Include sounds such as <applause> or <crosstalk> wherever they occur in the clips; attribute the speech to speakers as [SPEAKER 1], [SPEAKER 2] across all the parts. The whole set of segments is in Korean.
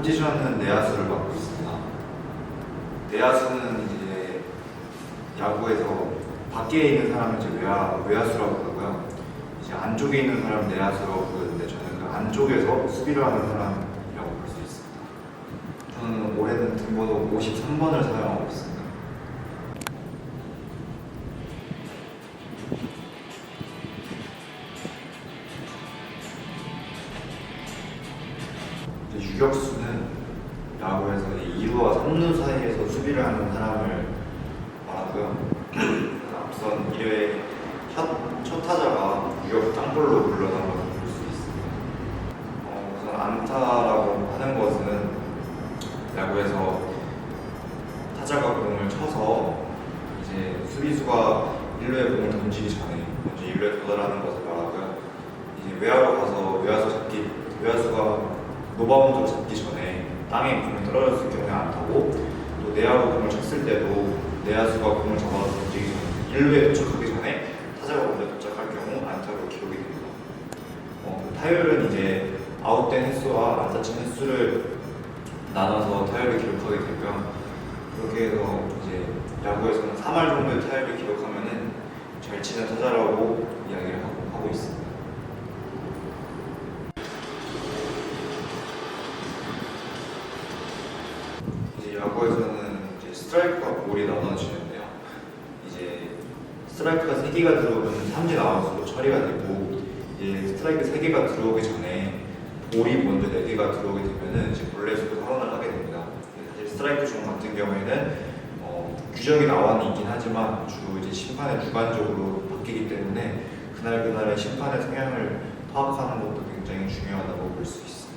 [SPEAKER 1] 포지션은 내야수를 맡고 있습니다. 내야수는 이제 야구에서 밖에 있는 사람을 이제 외야, 외야수라고 부르고요. 이제 안쪽에 있는 사람 내야수라고 부르는데 저는 그 안쪽에서 수비를 하는 사람이라고 볼 수 있습니다. 저는 올해는 등번호 53번을 사용하고 있습니다. 야구에서 2루와 3루 사이에서 수비를 하는 사람을 말하고요. 앞선 1회 첫, 첫 타자가 유격수 땅볼로 물러난 것을 볼 수 있습니다. 어, 우선 안타라고 하는 것은 야구에서 타자가 공을 쳐서 이제 수비수가 1루에 공을 던지기 전에 먼저 1루에 도달하는 것을 말하고요. 이제 외야로 가서 외야수 잡기 외야수가 노바운드로 잡기 전에 땅에 공이 떨어졌을 경우에 안 타고 또 내야로 공을 쳤을 때도 내야수가 공을 잡아서 던지기 전에 1루에 도착하기 전에 타자가 먼저 도착할 경우 안타로 기록이 됩니다. 어, 그 타율은 이제 아웃된 횟수와 안타친 횟수를 나눠서 타율을 기록하게 되고요. 그렇게 해서 이제 야구에서는 3할 정도의 타율을 기록하면은 잘 치는 타자라고 이야기를 하고, 하고 있습니다. 이제 야구에서는 이제 스트라이크와 볼이 나눠지는데요. 이제 스트라이크가 3개가 들어오면 삼진 아웃으로 처리가 되고 이제 스트라이크 3개가 들어오기 전에 볼이 먼저 4개가 들어오게 되면은 이제 볼넷으로 선언을 하게 됩니다. 사실 스트라이크 종 같은 경우에는 어, 규정이 나와 있긴 하지만 주로 이제 심판의 주관적으로 바뀌기 때문에 그날 그날의 심판의 성향을 파악하는 것도 굉장히 중요하다고 볼 수 있습니다.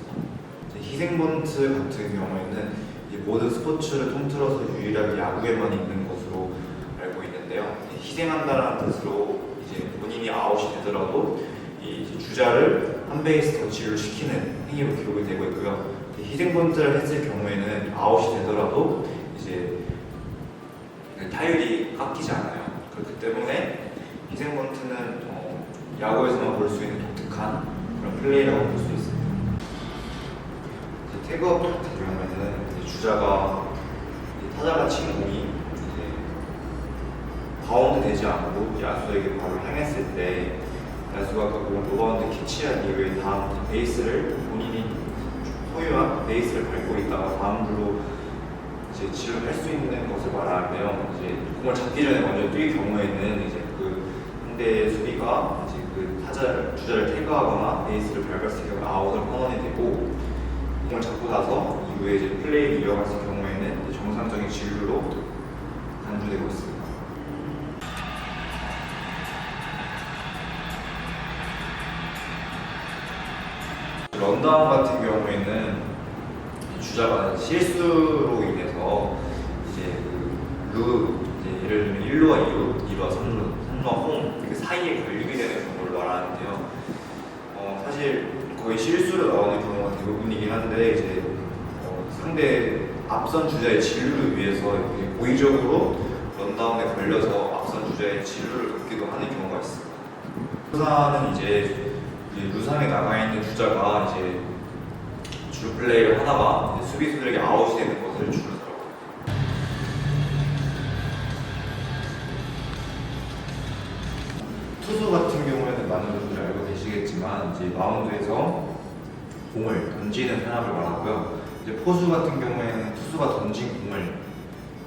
[SPEAKER 1] 이제 희생번트 같은 경우에는 모든 스포츠를 통틀어서 유일하게 야구에만 있는 것으로 알고 있는데요. 이제 희생한다는 뜻으로 이제 본인이 아웃이 되더라도 이 주자를 한 베이스 더 진루시키는 행위로 기록이 되고 있고요. 이제 희생번트를 했을 경우에는 아웃이 되더라도 이제 그 타율이 깎이지 않아요. 그렇기 때문에 희생번트는 어, 야구에서만 볼 수 있는 독특한 그런 플레이라고 볼 수 있습니다. 태그업 같은 경우에는 이제 주자가 이제 타자가 친 공이 이제 바운드 되지 않고 야수에게 바로 향했을 때 야수가 그 공을 노바운드 캐치한 이후에 다음 베이스를 본인이 소유한 베이스를 밟고 있다가 다음 블로 이제 진루할 수 있는 것을 말하는데요. 이제 공을 잡기 전에 먼저 뛸 경우에는 이제 그 상대 수비가 이제 그 타자를 주자를 태그하거나 베이스를 밟았을 경우 아웃을 선언이 되고 공을 잡고 나서 이후에 이제 플레이를 이어갔을 경우에는 정상적인 진루로 간주되고 있습니다. 런다운 같은 경우에는 주자가 실수로 인해서 이제 그 루 이제 예를 들면 1루와 2루, 2루와 3루, 3루와 홈 이렇게 사이에 걸리게 되는 경우를 말하는데요. 어, 사실 거의 실수로 나오는 경우가 대부분이긴 한데 이제 어, 상대 앞선 주자의 진루를 위해서 고의적으로 런다운에 걸려서 앞선 주자의 진루를 돕기도 하는 경우가 있습니다. 부산은 이제 루상에 나가 있는 주자가 이제 주 플레이를 하다가 수비수들에게 아웃이 되는 것을 주르더라고요. 투수 같은 경우에는 많은 이제 마운드에서 공을 던지는 사람을 말하고요. 이제 포수 같은 경우에는 투수가 던진 공을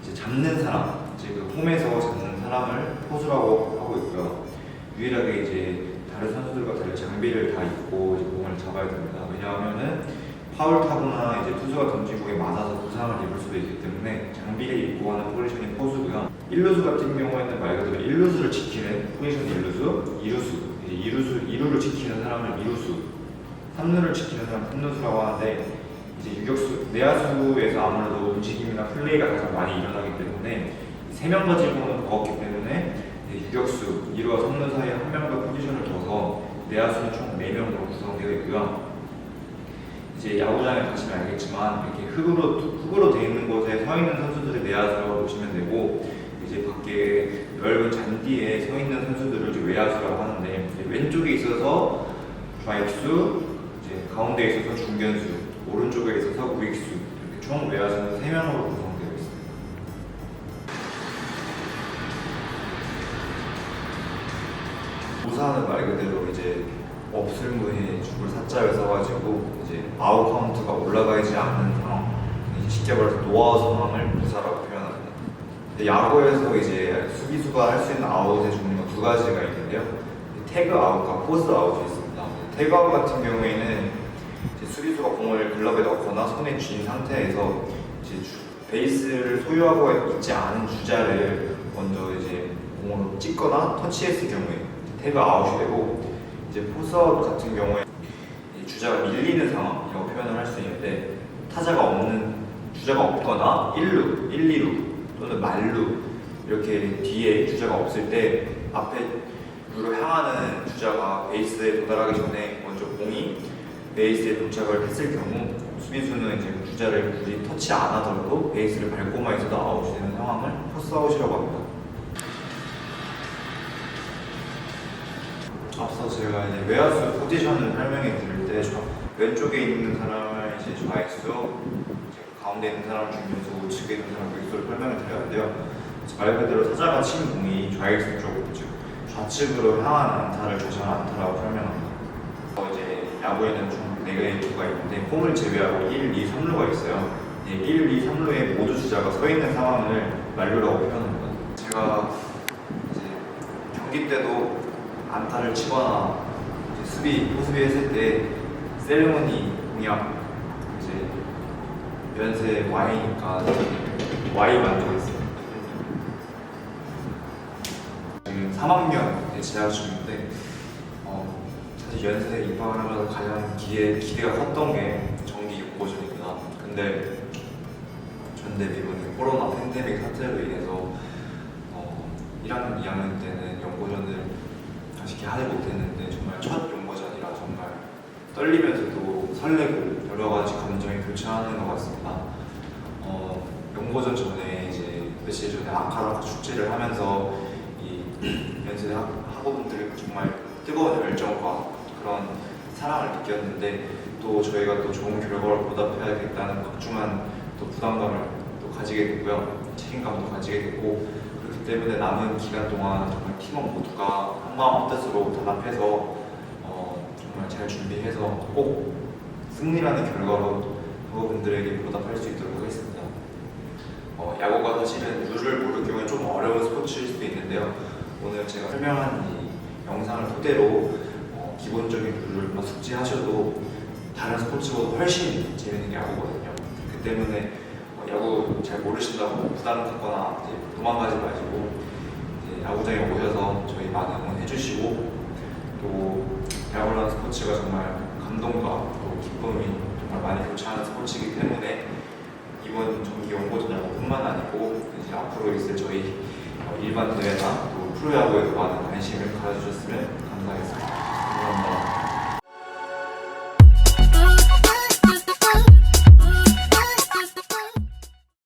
[SPEAKER 1] 이제 잡는 사람, 이제 그 홈에서 잡는 사람을 포수라고 하고 있고요. 유일하게 이제 다른 선수들과 다른 장비를 다 입고 공을 잡아야 됩니다. 왜냐하면은 파울 타거나 이제 투수가 던진 공에 맞아서 부상을 입을 수도 있기 때문에 장비를 입고 하는 포지션이 포수고요. 1루수 같은 경우에는 말 그대로 1루수를 지키는 포지션 1루수, 2루수, 이제 2루수, 2루를 지키는 사람을 2루수, 3루를 지키는 사람 3루수라고 하는데 이제 유격수, 내야수에서 아무래도 움직임이나 플레이가 가장 많이 일어나기 때문에 세 명 가지고는 버겁기 때문에 유격수, 2루와 3루 사이에 한명더 포지션을 둬서 내야수는 총 4명으로 구성되어 있고요. 이제 야구장에 가시면 알겠지만 이렇게 흙으로 흙으로 돼 있는 곳에 서 있는 선수들을 내야수라고 보시면 되고 이제 밖에 넓은 잔디에 서 있는 선수들을 이제 외야수라고 하는데 이제 왼쪽에 있어서 좌익수, 이제 가운데 있어서 중견수, 오른쪽에 있어서 우익수 이렇게 총 외야수는 3명으로 구성되어 있습니다. 우산은 말 그대로 이제 없을무에 죽을 사자를 써가지고 이제 아웃 카운트가 올라가지 않는 상황 쉽게 말해서 노아웃 상황을 무사라고. 근데 야구에서 이제 수비수가 할 수 있는 아웃의 종류가 두 가지가 있는데요. 태그 아웃과 포스 아웃이 있습니다. 태그 아웃 같은 경우에는 수비수가 공을 글러브에 넣거나 손에 쥔 상태에서 이제 주- 베이스를 소유하고 있지 않은 주자를 먼저 이제 공으로 찍거나 터치했을 경우에 태그 아웃이 되고 이제 포스 아웃 같은 경우에 이 주자가 밀리는 상황이라고 표현을 할 수 있는데 타자가 없는 주자가 없거나 1루, 1, 2루 또는 말루 이렇게 뒤에 주자가 없을 때 앞에 루로 향하는 주자가 베이스에 도달하기 전에 먼저 공이 베이스에 도착을 했을 경우 수비수는 이제 그 주자를 굳이 터치 안 하더라도 베이스를 밟고만 있어도 아웃이 되는 상황을 포스아웃이라고 합니다. 앞서 제가 이제 외야수 포지션을 설명해 드릴 때 저- 왼쪽에 있는 사람을 이제 좌익수, 가운데 있는 사람을 중견수, 우측에 있는 사람을 유수를 설명을 드렸는데요. 말 그대로 타자가 친 공이 좌익수 쪽, 즉 좌측으로 향하는 안타를 조정한 안타라고 설명합니다. 어, 이제 야구에는 총 4개의 투가 있는데 홈을 제외하고 1, 2, 3루가 있어요. 이 1, 2, 3루에 모두 주자가 서 있는 상황을 만루라고 표현합니다. 제가 이제 경기 때도 안타를 치거나 수비, 호수비 했을 때 세레머니 공약 연세 Y니까 Y만 적었어요. 지금 3학년 재학 중인데 어, 사실 연세 입학을 하면서 가장 기대, 기대가 컸던 게 정기 육고전입니다. 근데 전대 이번에 코로나 팬데믹 사태로 인해서 어, 1학년, 2학년 때는 연고전을 아쉽게 하지 못했는데 정말 첫 연고전이라 정말 떨리면서도 설레고 여러 가지 감정이 교차하는 것 같습니다. 어, 연고전 전에 이제 며칠 전에 아카라카 축제를 하면서 이 <clears throat> 연세 학- 학우분들 정말 뜨거운 열정과 그런 사랑을 느꼈는데 또 저희가 또 좋은 결과를 보답해야겠다는 각중한 또 부담감을 또 가지게 됐고요 책임감도 가지게 됐고 그렇기 때문에 남은 기간 동안 정말 팀원 모두가 한마음 한 뜻으로 단합해서 어, 정말 잘 준비해서 꼭 승리라는 결과로 학우분들에게 보답할 수 있도록 하겠습니다. 어, 야구가 사실은 룰을 모를 경우에 좀 어려운 스포츠일 수도 있는데요. 오늘 제가 설명한 이 영상을 토대로 어, 기본적인 룰을 막 숙지하셔도 다른 스포츠보다 훨씬 재밌는 게 야구거든요. 그 때문에 어, 야구 잘 모르신다고 부담 갖거나 도망가지 마시고 야구장에 오셔서 저희 많은 응원해 주시고 또 야구라는 스포츠가 정말 감동과 또 기쁨이 정말 많이 교차하는 스포츠이기 때문에 이번 정기 연고전 야구뿐만 아니고 이제 앞으로 있을 저희 어, 일반 대회나 또 프로야구에도 많은 관심을 가져주셨으면 감사하겠습니다. 감사합니다.